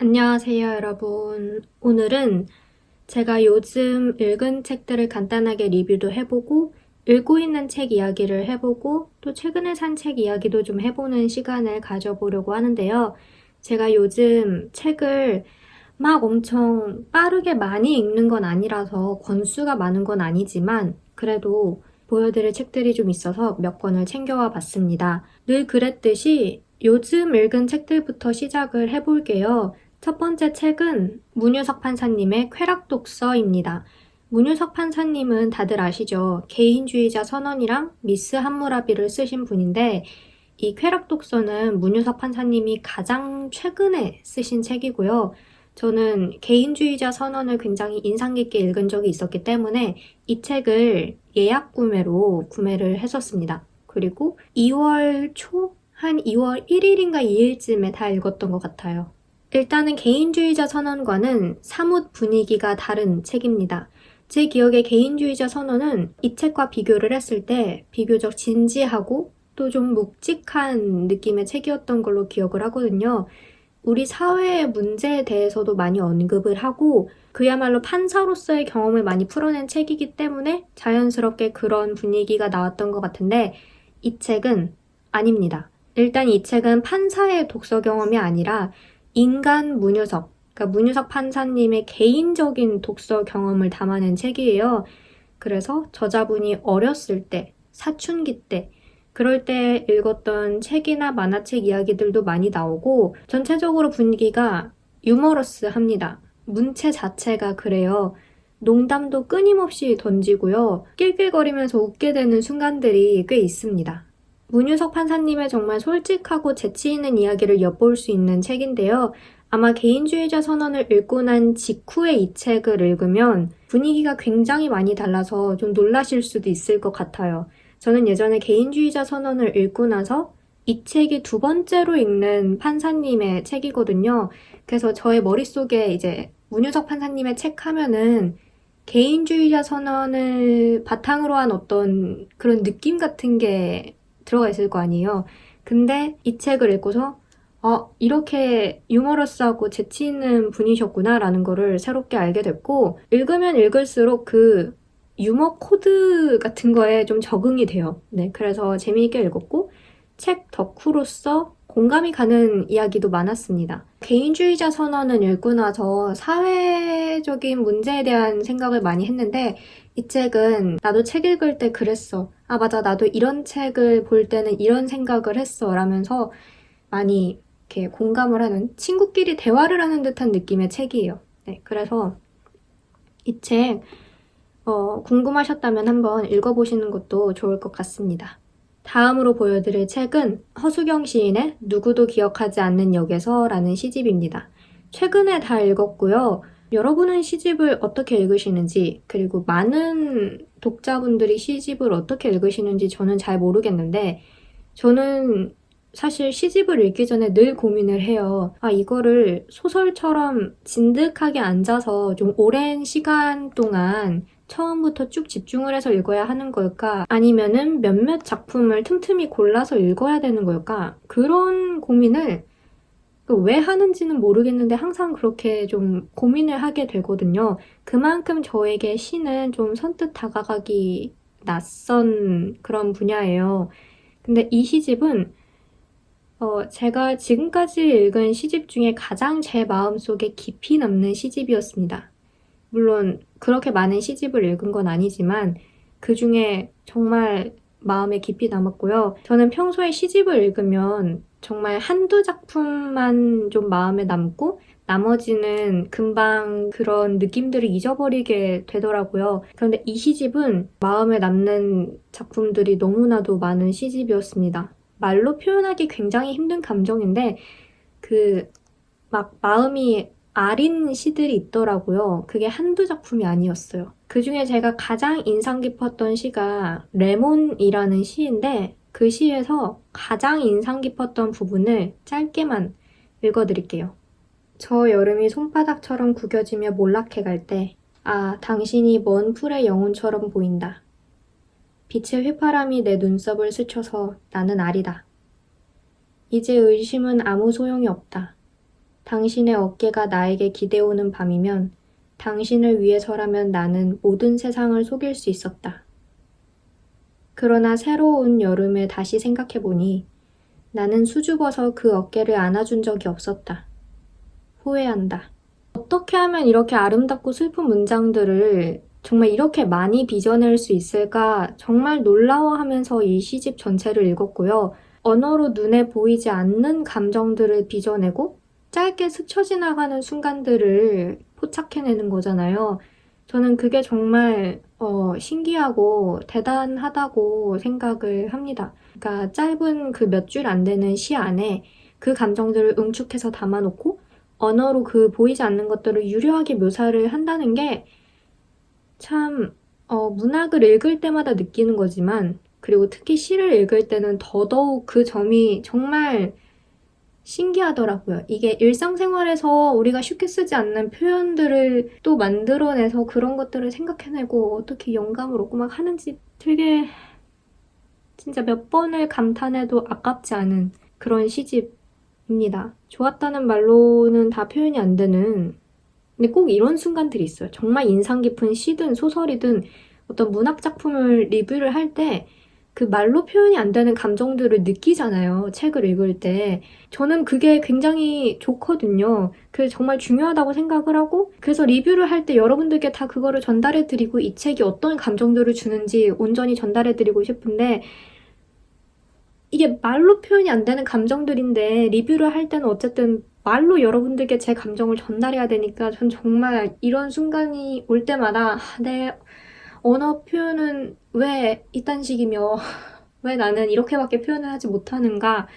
안녕하세요, 여러분. 오늘은 제가 요즘 읽은 책들을 간단하게 리뷰도 해보고, 읽고 있는 책 이야기를 해보고, 또 최근에 산 책 이야기도 좀 해보는 시간을 가져보려고 하는데요. 제가 요즘 책을 막 엄청 빠르게 많이 읽는 건 아니라서 권수가 많은 건 아니지만, 그래도 보여드릴 책들이 좀 있어서 몇 권을 챙겨와 봤습니다. 늘 그랬듯이 요즘 읽은 책들부터 시작을 해볼게요. 첫 번째 책은 문유석 판사님의 쾌락독서입니다. 문유석 판사님은 다들 아시죠? 개인주의자 선언이랑 미스 함무라비를 쓰신 분인데 이 쾌락독서는 문유석 판사님이 가장 최근에 쓰신 책이고요. 저는 개인주의자 선언을 굉장히 인상 깊게 읽은 적이 있었기 때문에 이 책을 예약 구매로 구매를 했었습니다. 그리고 2월 초? 한 2월 1일인가 2일쯤에 다 읽었던 것 같아요. 일단은 개인주의자 선언과는 사뭇 분위기가 다른 책입니다. 제 기억에 개인주의자 선언은 이 책과 비교를 했을 때 비교적 진지하고 또 좀 묵직한 느낌의 책이었던 걸로 기억을 하거든요. 우리 사회의 문제에 대해서도 많이 언급을 하고 그야말로 판사로서의 경험을 많이 풀어낸 책이기 때문에 자연스럽게 그런 분위기가 나왔던 것 같은데 이 책은 아닙니다. 일단 이 책은 판사의 독서 경험이 아니라 인간 문유석, 그러니까 문유석 판사님의 개인적인 독서 경험을 담아낸 책이에요. 그래서 저자분이 어렸을 때, 사춘기 때, 그럴 때 읽었던 책이나 만화책 이야기들도 많이 나오고 전체적으로 분위기가 유머러스합니다. 문체 자체가 그래요. 농담도 끊임없이 던지고요. 낄낄거리면서 웃게 되는 순간들이 꽤 있습니다. 문유석 판사님의 정말 솔직하고 재치 있는 이야기를 엿볼 수 있는 책인데요. 아마 개인주의자 선언을 읽고 난 직후에 이 책을 읽으면 분위기가 굉장히 많이 달라서 좀 놀라실 수도 있을 것 같아요. 저는 예전에 개인주의자 선언을 읽고 나서 이 책이 두 번째로 읽는 판사님의 책이거든요. 그래서 저의 머릿속에 이제 문유석 판사님의 책 하면은 개인주의자 선언을 바탕으로 한 어떤 그런 느낌 같은 게 들어가 있을 거 아니에요. 근데 이 책을 읽고서 어, 이렇게 유머러스하고 재치 있는 분이셨구나라는 거를 새롭게 알게 됐고 읽으면 읽을수록 그 유머 코드 같은 거에 좀 적응이 돼요. 네, 그래서 재미있게 읽었고 책 덕후로서 공감이 가는 이야기도 많았습니다. 개인주의자 선언은 읽고 나서 사회적인 문제에 대한 생각을 많이 했는데 이 책은 나도 책 읽을 때 그랬어. 아, 맞아. 나도 이런 책을 볼 때는 이런 생각을 했어. 라면서 많이 이렇게 공감을 하는 친구끼리 대화를 하는 듯한 느낌의 책이에요. 네, 그래서 이 책, 어, 궁금하셨다면 한번 읽어보시는 것도 좋을 것 같습니다. 다음으로 보여드릴 책은 허수경 시인의 누구도 기억하지 않는 역에서 라는 시집입니다. 최근에 다 읽었고요. 여러분은 시집을 어떻게 읽으시는지, 그리고 많은 독자분들이 시집을 어떻게 읽으시는지 저는 잘 모르겠는데, 저는 사실 시집을 읽기 전에 늘 고민을 해요. 아, 이거를 소설처럼 진득하게 앉아서 좀 오랜 시간 동안 처음부터 쭉 집중을 해서 읽어야 하는 걸까? 아니면은 몇몇 작품을 틈틈이 골라서 읽어야 되는 걸까? 그런 고민을 왜 하는지는 모르겠는데 항상 그렇게 좀 고민을 하게 되거든요. 그만큼 저에게 시는 좀 선뜻 다가가기 낯선 그런 분야예요. 근데 이 시집은 어, 제가 지금까지 읽은 시집 중에 가장 제 마음속에 깊이 남는 시집이었습니다. 물론 그렇게 많은 시집을 읽은 건 아니지만 그 중에 정말 마음에 깊이 남았고요. 저는 평소에 시집을 읽으면 정말 한두 작품만 좀 마음에 남고 나머지는 금방 그런 느낌들을 잊어버리게 되더라고요. 그런데 이 시집은 마음에 남는 작품들이 너무나도 많은 시집이었습니다. 말로 표현하기 굉장히 힘든 감정인데 그 막 마음이 아린 시들이 있더라고요. 그게 한두 작품이 아니었어요. 그 중에 제가 가장 인상 깊었던 시가 레몬이라는 시인데 그 시에서 가장 인상 깊었던 부분을 짧게만 읽어드릴게요. 저 여름이 손바닥처럼 구겨지며 몰락해 갈 때, 아, 당신이 먼 풀의 영혼처럼 보인다. 빛의 휘파람이 내 눈썹을 스쳐서 나는 아리다. 이제 의심은 아무 소용이 없다. 당신의 어깨가 나에게 기대오는 밤이면 당신을 위해서라면 나는 모든 세상을 속일 수 있었다. 그러나 새로운 여름에 다시 생각해보니 나는 수줍어서 그 어깨를 안아준 적이 없었다. 후회한다. 어떻게 하면 이렇게 아름답고 슬픈 문장들을 정말 이렇게 많이 빚어낼 수 있을까 정말 놀라워하면서 이 시집 전체를 읽었고요. 언어로 눈에 보이지 않는 감정들을 빚어내고 짧게 스쳐 지나가는 순간들을 포착해내는 거잖아요. 저는 그게 정말 어, 신기하고 대단하다고 생각을 합니다. 그러니까 짧은 그 몇 줄 안 되는 시 안에 그 감정들을 응축해서 담아놓고 언어로 그 보이지 않는 것들을 유려하게 묘사를 한다는 게 참, 어, 문학을 읽을 때마다 느끼는 거지만, 그리고 특히 시를 읽을 때는 더더욱 그 점이 정말 신기하더라고요. 이게 일상생활에서 우리가 쉽게 쓰지 않는 표현들을 또 만들어내서 그런 것들을 생각해내고 어떻게 영감을 얻고 막 하는지 되게 진짜 몇 번을 감탄해도 아깝지 않은 그런 시집입니다. 좋았다는 말로는 다 표현이 안 되는 근데 꼭 이런 순간들이 있어요. 정말 인상 깊은 시든 소설이든 어떤 문학 작품을 리뷰를 할때 그 말로 표현이 안 되는 감정들을 느끼잖아요. 책을 읽을 때. 저는 그게 굉장히 좋거든요. 그게 정말 중요하다고 생각을 하고, 그래서 리뷰를 할 때 여러분들께 다 그거를 전달해 드리고, 이 책이 어떤 감정들을 주는지 온전히 전달해 드리고 싶은데, 이게 말로 표현이 안 되는 감정들인데, 리뷰를 할 때는 어쨌든 말로 여러분들께 제 감정을 전달해야 되니까 전 정말 이런 순간이 올 때마다 아, 내 언어 표현은 왜 이딴 식이며 왜 나는 이렇게밖에 표현을 하지 못하는가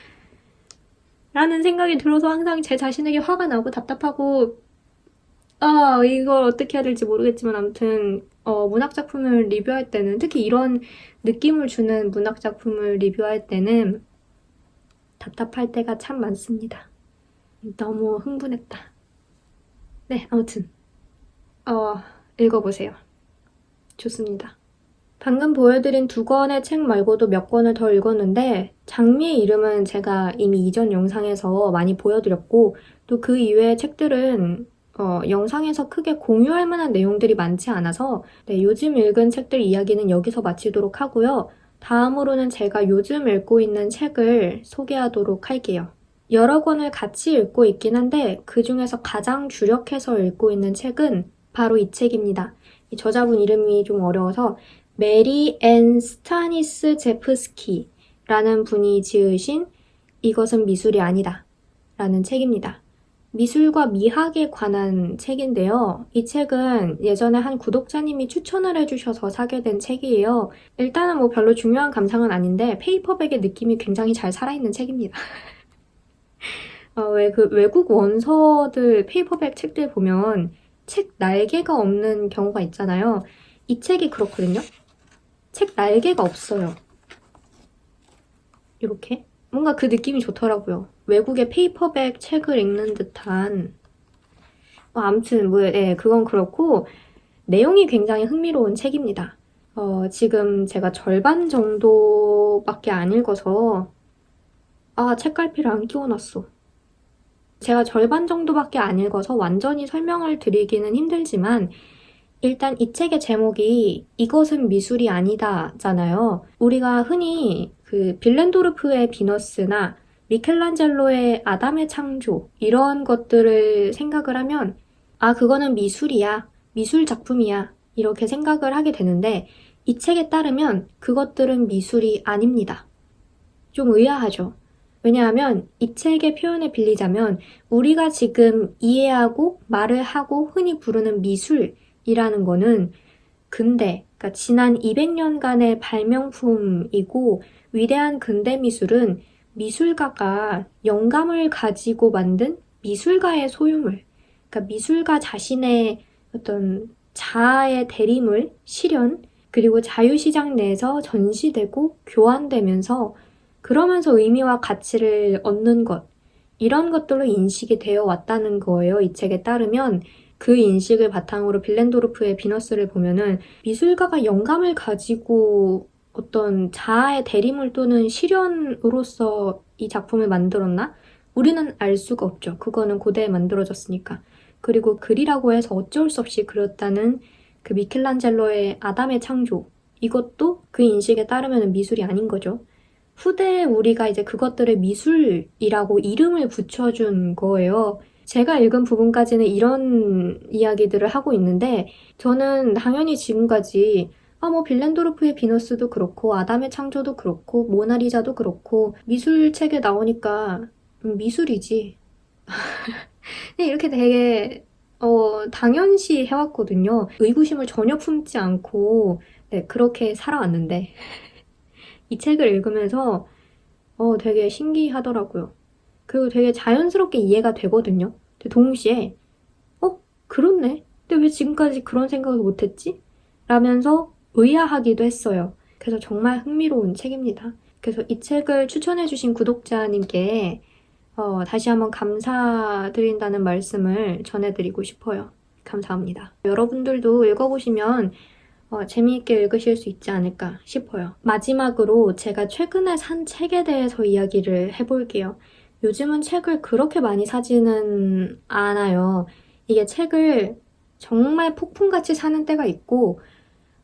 라는 생각이 들어서 항상 제 자신에게 화가 나고 답답하고 아 이걸 어떻게 해야 될지 모르겠지만 아무튼 어, 문학 작품을 리뷰할 때는 특히 이런 느낌을 주는 문학 작품을 리뷰할 때는 답답할 때가 참 많습니다. 너무 흥분했다. 네, 아무튼 어, 읽어보세요. 좋습니다. 방금 보여드린 두 권의 책 말고도 몇 권을 더 읽었는데 장미의 이름은 제가 이미 이전 영상에서 많이 보여드렸고 또 그 이외의 책들은 어, 영상에서 크게 공유할 만한 내용들이 많지 않아서 네, 요즘 읽은 책들 이야기는 여기서 마치도록 하고요. 다음으로는 제가 요즘 읽고 있는 책을 소개하도록 할게요. 여러 권을 같이 읽고 있긴 한데 그 중에서 가장 주력해서 읽고 있는 책은 바로 이 책입니다. 이 저자분 이름이 좀 어려워서 메리 앤 스타니스 제프스키라는 분이 지으신 이것은 미술이 아니다 라는 책입니다. 미술과 미학에 관한 책인데요. 이 책은 예전에 한 구독자님이 추천을 해주셔서 사게 된 책이에요. 일단은 뭐 별로 중요한 감상은 아닌데 페이퍼백의 느낌이 굉장히 잘 살아있는 책입니다. 어, 왜 그 외국 원서들 페이퍼백 책들 보면 책 날개가 없는 경우가 있잖아요. 이 책이 그렇거든요. 책 날개가 없어요. 이렇게. 뭔가 그 느낌이 좋더라고요. 외국의 페이퍼백 책을 읽는 듯한. 어, 아무튼, 뭐, 예, 그건 그렇고, 내용이 굉장히 흥미로운 책입니다. 어, 지금 제가 절반 정도밖에 안 읽어서, 아, 책갈피를 안 끼워놨어. 제가 절반 정도밖에 안 읽어서 완전히 설명을 드리기는 힘들지만 일단 이 책의 제목이 이것은 미술이 아니다잖아요. 우리가 흔히 그 빌렌도르프의 비너스나 미켈란젤로의 아담의 창조 이런 것들을 생각을 하면 아 그거는 미술이야. 미술 작품이야. 이렇게 생각을 하게 되는데 이 책에 따르면 그것들은 미술이 아닙니다. 좀 의아하죠. 왜냐하면 이 책의 표현을 빌리자면 우리가 지금 이해하고 말을 하고 흔히 부르는 미술이라는 거는 근대, 그러니까 지난 200년간의 발명품이고 위대한 근대 미술은 미술가가 영감을 가지고 만든 미술가의 소유물, 그러니까 미술가 자신의 어떤 자아의 대리물, 실현, 그리고 자유시장 내에서 전시되고 교환되면서 그러면서 의미와 가치를 얻는 것, 이런 것들로 인식이 되어 왔다는 거예요. 이 책에 따르면 그 인식을 바탕으로 빌렌도르프의 비너스를 보면은 미술가가 영감을 가지고 어떤 자아의 대리물 또는 실현으로서 이 작품을 만들었나? 우리는 알 수가 없죠. 그거는 고대에 만들어졌으니까. 그리고 글이라고 해서 어쩔 수 없이 그렸다는 그 미켈란젤로의 아담의 창조. 이것도 그 인식에 따르면 미술이 아닌 거죠. 후대에 우리가 이제 그것들을 미술이라고 이름을 붙여준 거예요. 제가 읽은 부분까지는 이런 이야기들을 하고 있는데, 저는 당연히 지금까지, 아, 뭐, 빌렌도르프의 비너스도 그렇고, 아담의 창조도 그렇고, 모나리자도 그렇고, 미술책에 나오니까, 음, 미술이지. 네, 이렇게 되게, 어, 당연시 해왔거든요. 의구심을 전혀 품지 않고, 네, 그렇게 살아왔는데. 이 책을 읽으면서, 어, 되게 신기하더라고요. 그리고 되게 자연스럽게 이해가 되거든요. 근데 동시에, 어, 그렇네. 근데 왜 지금까지 그런 생각을 못했지? 라면서 의아하기도 했어요. 그래서 정말 흥미로운 책입니다. 그래서 이 책을 추천해주신 구독자님께 어, 다시 한번 감사드린다는 말씀을 전해드리고 싶어요. 감사합니다. 여러분들도 읽어보시면 어, 재미있게 읽으실 수 있지 않을까 싶어요. 마지막으로 제가 최근에 산 책에 대해서 이야기를 해볼게요. 요즘은 책을 그렇게 많이 사지는 않아요. 이게 책을 정말 폭풍같이 사는 때가 있고,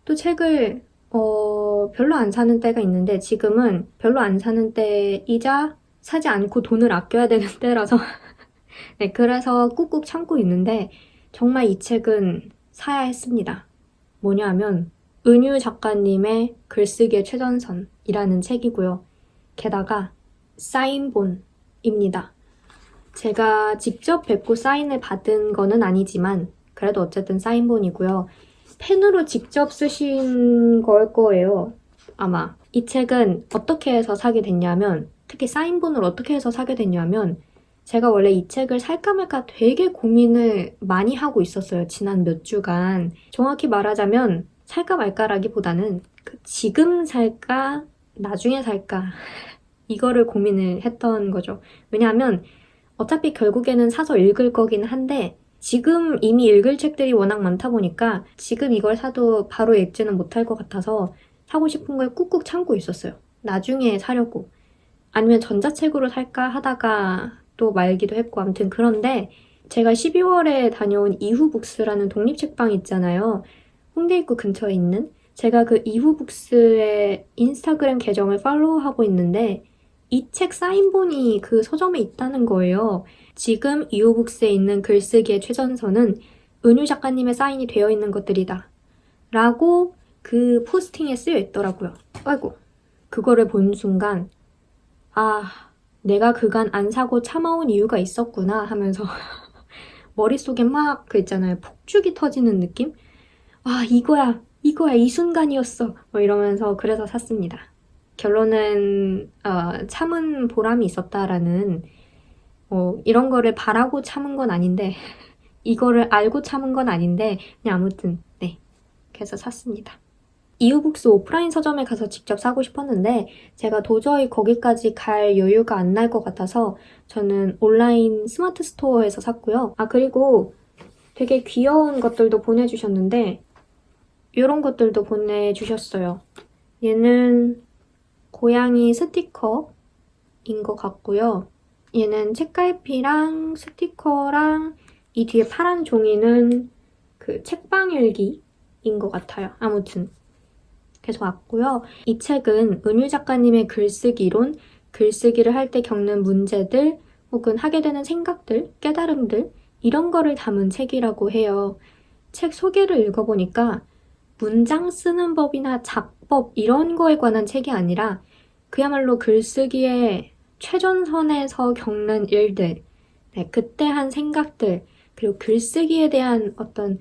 또 책을, 어, 별로 안 사는 때가 있는데, 지금은 별로 안 사는 때이자 사지 않고 돈을 아껴야 되는 때라서, 네, 그래서 꾹꾹 참고 있는데, 정말 이 책은 사야 했습니다. 뭐냐 하면, 은유 작가님의 글쓰기의 최전선이라는 책이고요. 게다가, 사인본, 입니다. 제가 직접 뵙고 사인을 받은 거는 아니지만 그래도 어쨌든 사인본이고요. 펜으로 직접 쓰신 걸 거예요. 아마. 이 책은 어떻게 해서 사게 됐냐면 특히 사인본을 어떻게 해서 사게 됐냐면 제가 원래 이 책을 살까 말까 되게 고민을 많이 하고 있었어요. 지난 몇 주간. 정확히 말하자면 살까 말까라기보다는 그 지금 살까 나중에 살까 이거를 고민을 했던 거죠. 왜냐하면 어차피 결국에는 사서 읽을 거긴 한데 지금 이미 읽을 책들이 워낙 많다 보니까 지금 이걸 사도 바로 읽지는 못할 것 같아서 사고 싶은 걸 꾹꾹 참고 있었어요. 나중에 사려고. 아니면 전자책으로 살까 하다가 또 말기도 했고 아무튼 그런데 제가 12월에 다녀온 이후북스라는 독립책방 있잖아요. 홍대 입구 근처에 있는 제가 그 이후북스의 인스타그램 계정을 팔로우하고 있는데 이 책 사인본이 그 서점에 있다는 거예요. 지금 이후북스에 있는 글쓰기의 최전선은 은유 작가님의 사인이 되어 있는 것들이다. 라고 그 포스팅에 쓰여 있더라고요. 아이고. 그거를 본 순간, 아, 내가 그간 안 사고 참아온 이유가 있었구나 하면서 머릿속에 막 그 있잖아요. 폭죽이 터지는 느낌? 아, 이거야. 이거야. 이 순간이었어. 뭐 이러면서 그래서 샀습니다. 결론은 어, 참은 보람이 있었다라는 뭐 이런 거를 바라고 참은 건 아닌데 이거를 알고 참은 건 아닌데 그냥 아무튼 네 그래서 샀습니다. 이후북스 오프라인 서점에 가서 직접 사고 싶었는데 제가 도저히 거기까지 갈 여유가 안 날 것 같아서 저는 온라인 스마트 스토어에서 샀고요. 아 그리고 되게 귀여운 것들도 보내주셨는데 이런 것들도 보내주셨어요. 얘는 고양이 스티커인 것 같고요. 얘는 책갈피랑 스티커랑 이 뒤에 파란 종이는 그 책방일기인 것 같아요. 아무튼 계속 왔고요. 이 책은 은유 작가님의 글쓰기론, 글쓰기를 할 때 겪는 문제들 혹은 하게 되는 생각들, 깨달음들 이런 거를 담은 책이라고 해요. 책 소개를 읽어보니까 문장 쓰는 법이나 작법 이런 거에 관한 책이 아니라 그야말로 글쓰기의 최전선에서 겪는 일들, 네, 그때 한 생각들, 그리고 글쓰기에 대한 어떤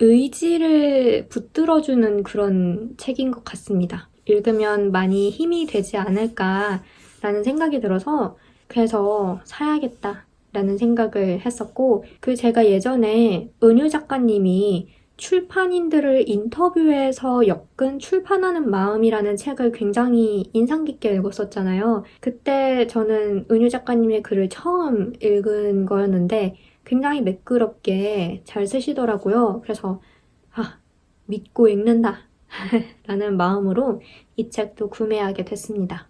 의지를 붙들어주는 그런 책인 것 같습니다. 읽으면 많이 힘이 되지 않을까라는 생각이 들어서 그래서 사야겠다 라는 생각을 했었고 그 제가 예전에 은유 작가님이 출판인들을 인터뷰해서 엮은 출판하는 마음이라는 책을 굉장히 인상 깊게 읽었었잖아요. 그때 저는 은유 작가님의 글을 처음 읽은 거였는데 굉장히 매끄럽게 잘 쓰시더라고요. 그래서 아, 믿고 읽는다. 라는 마음으로 이 책도 구매하게 됐습니다.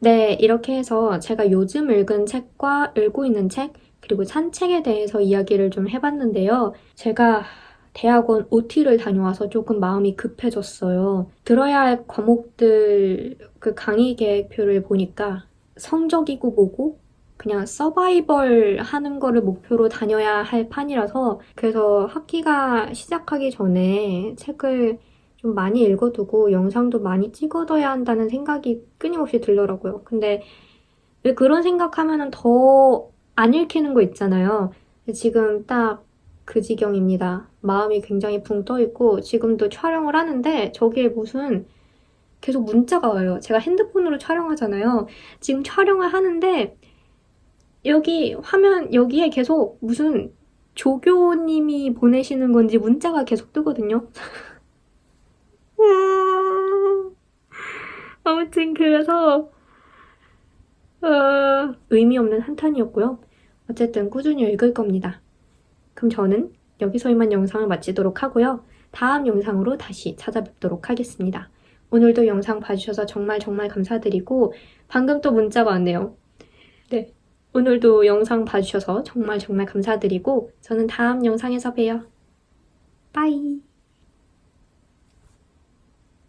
네, 이렇게 해서 제가 요즘 읽은 책과 읽고 있는 책, 그리고 산책에 대해서 이야기를 좀 해봤는데요. 제가 대학원 OT를 다녀와서 조금 마음이 급해졌어요. 들어야 할 과목들 그 강의 계획표를 보니까 성적이고 뭐고 그냥 서바이벌 하는 거를 목표로 다녀야 할 판이라서 그래서 학기가 시작하기 전에 책을 좀 많이 읽어두고 영상도 많이 찍어둬야 한다는 생각이 끊임없이 들더라고요. 근데 왜 그런 생각하면은 더 안 읽히는 거 있잖아요. 지금 딱 그 지경입니다. 마음이 굉장히 붕 떠 있고 지금도 촬영을 하는데 저기에 무슨 계속 문자가 와요. 제가 핸드폰으로 촬영하잖아요. 지금 촬영을 하는데 여기 화면 여기에 계속 무슨 조교님이 보내시는 건지 문자가 계속 뜨거든요. 음, 아무튼 그래서 어, 의미 없는 한탄이었고요. 어쨌든 꾸준히 읽을 겁니다. 그럼 저는 여기서 이만 영상을 마치도록 하고요. 다음 영상으로 다시 찾아뵙도록 하겠습니다. 오늘도 영상 봐주셔서 정말 정말 감사드리고 방금 또 문자가 왔네요. 네. 오늘도 영상 봐주셔서 정말 정말 감사드리고 저는 다음 영상에서 봬요. 빠이.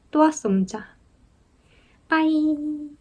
또 왔어 문자. 빠이.